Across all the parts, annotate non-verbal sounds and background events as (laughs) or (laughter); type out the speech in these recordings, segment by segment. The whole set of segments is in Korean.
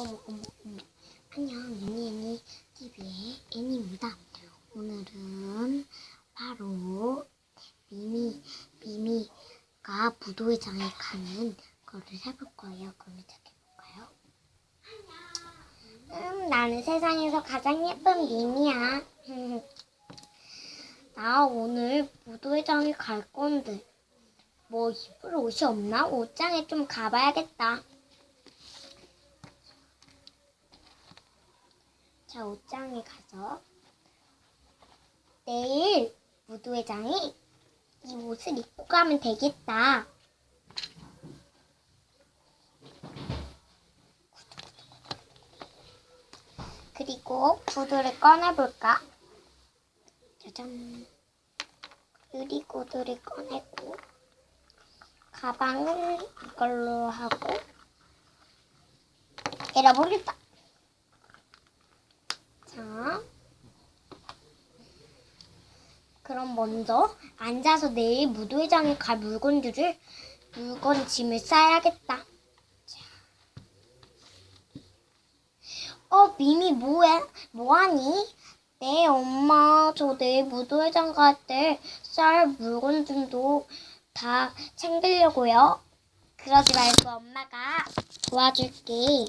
어머 어머 어머 안녕 애니 애니 TV의 애니입니다. 오늘은 바로 미미 미미가 무도회장에 가는 거를 해볼 거예요. 그럼 시작해볼까요? 음 나는 세상에서 가장 예쁜 미미야. (laughs) 나 오늘 무도회장에 갈 건데 뭐 입을 옷이 없나? 옷장에 좀 가봐야겠다. 자, 옷장에 가서 내일 무도회장에 이 옷을 입고 가면 되겠다. 그리고 구두를 꺼내볼까? 짜잔. 유리 구두를 꺼내고 가방은 이걸로 하고 열어보겠다. 자, 그럼 먼저 앉아서 내일 무도회장에 갈 물건들을 물건 짐을 싸야겠다. 자. 어, 미미 뭐해? 뭐하니? 네, 엄마. 저 내일 무도회장 갈 때 쌀 물건 좀도 다 챙기려고요. 그러지 말고 엄마가 도와줄게.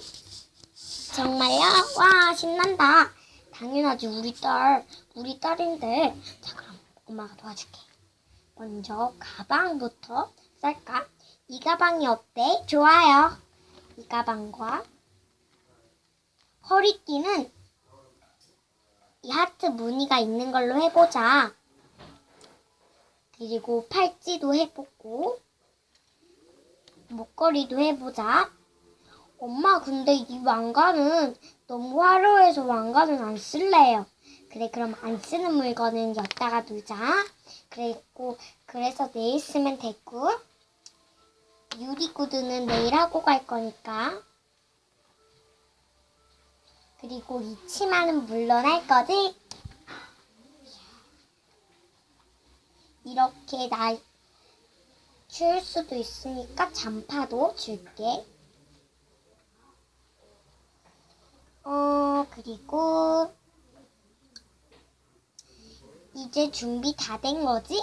정말요? 와, 신난다. 당연하지, 우리 딸. 우리 딸인데. 자, 그럼 엄마가 도와줄게. 먼저 가방부터 쌀까? 이 가방이 어때? 좋아요. 이 가방과 허리띠는 이 하트 무늬가 있는 걸로 해보자. 그리고 팔찌도 해보고 목걸이도 해보자. 엄마, 근데 이 왕관은 너무 화려해서 왕관은 안 쓸래요. 그래, 그럼 안 쓰는 물건은 엿다가 두자. 그리고, 그래서 내일 쓰면 됐고, 유리구두는 내일 하고 갈 거니까. 그리고 이 치마는 물론 할 거지? 이렇게 나 추울 수도 있으니까 잠파도 줄게. 어, 그리고 이제 준비 다 된 거지?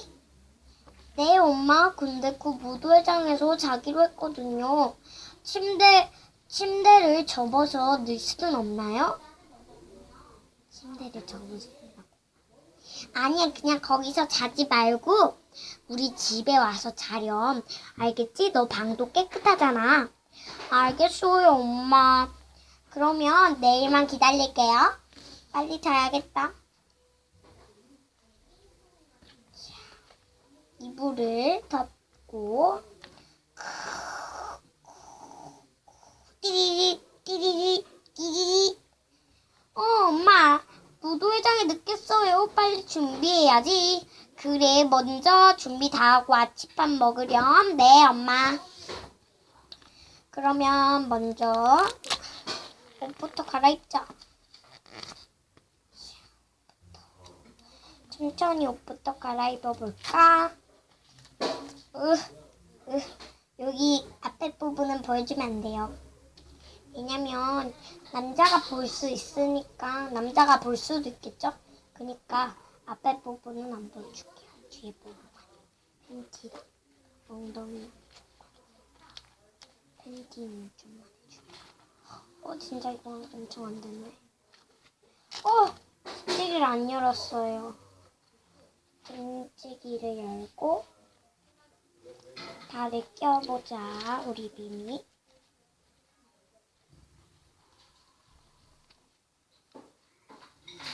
네, 엄마. 근데 그 무도회장에서 자기로 했거든요. 침대, 침대를 접어서 넣을 수는 없나요? 침대를 접어서 넣으라고. 아니야, 그냥 거기서 자지 말고 우리 집에 와서 자렴. 알겠지? 너 방도 깨끗하잖아. 알겠어요, 엄마. 그러면 내일만 기다릴게요. 빨리 자야겠다. 이불을 덮고 띠리리 띠리리 띠리리. 어 엄마 무도회장에 늦겠어요. 빨리 준비해야지. 그래 먼저 준비 다 하고 아침밥 먹으렴. 네 엄마. 그러면 먼저 옷부터 갈아입자. 천천히 옷부터 갈아입어 볼까? 여기 앞에 부분은 보여주면 안 돼요. 왜냐면 남자가 볼 수 있으니까 남자가 볼 수도 있겠죠? 그러니까 앞에 부분은 안 보여줄게요. 뒤에 부분만. 팬티, 엉덩이, 팬티는 좀만 해줄게요. 어, 진짜 이거 엄청 안 됐네. 어, 스틱을 안 열었어요. 등치기를 열고 다리 껴보자 우리 미미.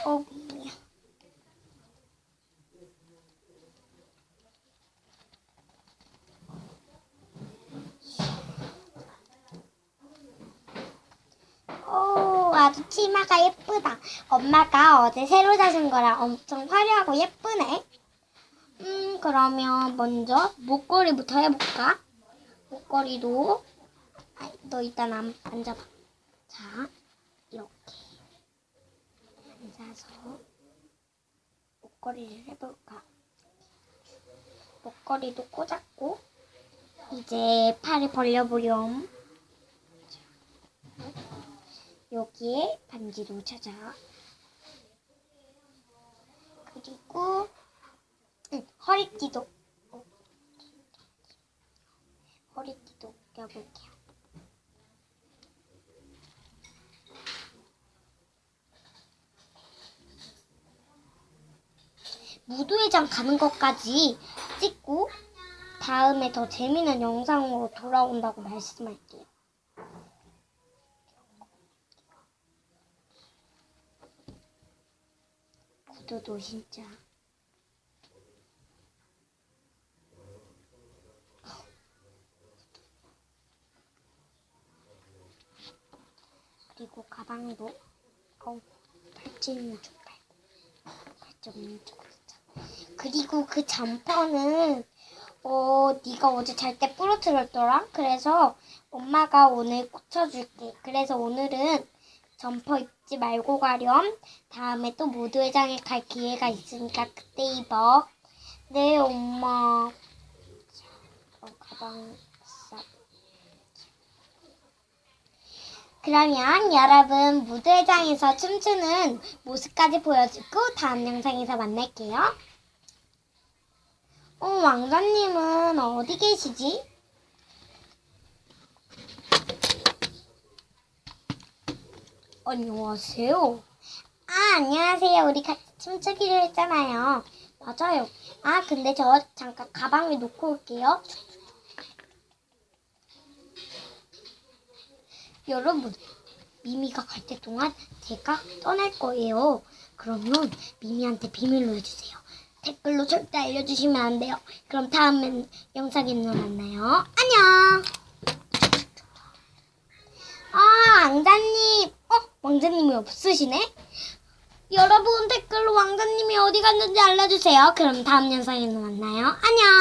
어 미미야 오 아주 치마가 예쁘다. 엄마가 어제 새로 사준 거라 엄청 화려하고 예쁘네. 음, 그러면 먼저 목걸이부터 해볼까? 목걸이도, 아이, 너 일단 안, 앉아봐. 자, 이렇게 앉아서 목걸이를 해볼까? 목걸이도 꽂았고, 이제 팔을 벌려보렴. 여기에 반지로 찾아. 그리고 응, 허리띠도 어. 허리띠도 껴볼게요. 무도회장 가는 것까지 찍고 다음에 더 재미난 영상으로 돌아온다고 말씀할게요. 구두도 진짜 그리고 가방도 어우 팔찌는 좀 팔고. 팔찌는 좀 진짜 그리고 그 점퍼는 어 네가 어제 잘 때 부러뜨렸더라? 그래서 엄마가 오늘 고쳐줄게. 그래서 오늘은 점퍼 입지 말고 가렴 다음에 또 무도회장에 갈 기회가 있으니까 그때 입어. 네 엄마. 자, 어, 가방 그러면 여러분 무대장에서 춤추는 모습까지 보여주고 다음 영상에서 만날게요. 어, 왕자님은 어디 계시지? 안녕하세요. 아, 안녕하세요. 우리 같이 춤추기로 했잖아요. 맞아요. 아, 근데 저 잠깐 가방을 놓고 올게요. 여러분, 미미가 갈 때 동안 제가 떠날 거예요. 그러면 미미한테 비밀로 해주세요. 댓글로 절대 알려주시면 안 돼요. 그럼 다음 영상에서 만나요. 안녕! 아, 왕자님. 어, 왕자님이 없으시네? 여러분 댓글로 왕자님이 어디 갔는지 알려주세요. 그럼 다음 영상에서 만나요. 안녕!